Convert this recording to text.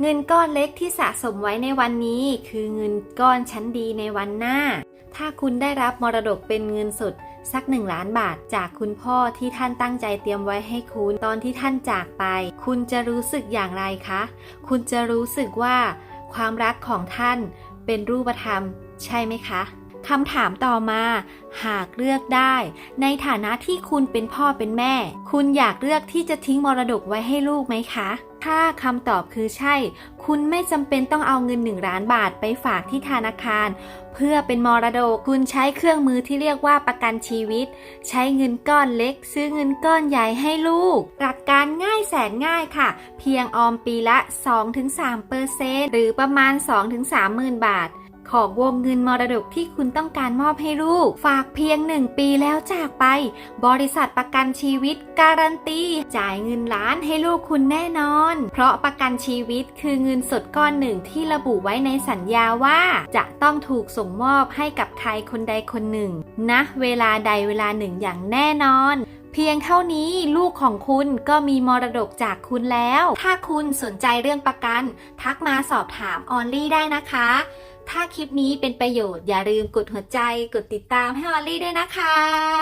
เงินก้อนเล็กที่สะสมไว้ในวันนี้ คือเงินก้อนชั้นดีในวันหน้า ถ้าคุณได้รับมรดกเป็นเงินสดสักหนึ่งล้านบาทจากคุณพ่อที่ท่านตั้งใจเตรียมไว้ให้คุณ ตอนที่ท่านจากไป คุณจะรู้สึกอย่างไรคะ คุณจะรู้สึกว่า ความรักของท่านเป็นรูปธรรม ใช่ไหมคะคำถามต่อมา หากเลือกได้ ในฐานะที่คุณเป็นพ่อเป็นแม่ คุณอยากเลือกที่จะทิ้งมรดกไว้ให้ลูกไหมคะ ถ้าคำตอบคือใช่ คุณไม่จำเป็นต้องเอาเงินหนึ่งล้านบาทไปฝากที่ธนาคาร เพื่อเป็นมรดกคุณใช้เครื่องมือที่เรียกว่าประกันชีวิต ใช้เงินก้อนเล็ก ซื้อเงินก้อนใหญ่ให้ลูก หลักการง่ายแสนง่ายค่ะ เพียงออมปีละ 2-3%เปอร์เซ็นต์หรือประมาณ 2-3หมื่นบาท ของวงเงินมรดกที่คุณต้องการมอบให้ลูก ฝากเพียงหนึ่งปีแล้วจากไป บริษัทประกันชีวิตการันตี จ่ายเงินล้านให้ลูกคุณแน่นอน เพราะประกันชีวิตคือเงินสดก้อนหนึ่งที่ระบุไว้ในสัญญาว่า จะต้องถูกส่งมอบให้กับใครคนใดคนหนึ่งณนะเวลาใดเวลาหนึ่งอย่างแน่นอน พียงเท่านี้ลูกของคุณก็มีมรดกจากคุณแล้ว ถ้าคุณสนใจเรื่องประกัน ทักมาสอบถามออนลี่ได้นะคะ ถ้าคลิปนี้เป็นประโยชน์อย่าลืมกดหัวใจ กดติดตามให้ออลลี่ด้วยนะคะ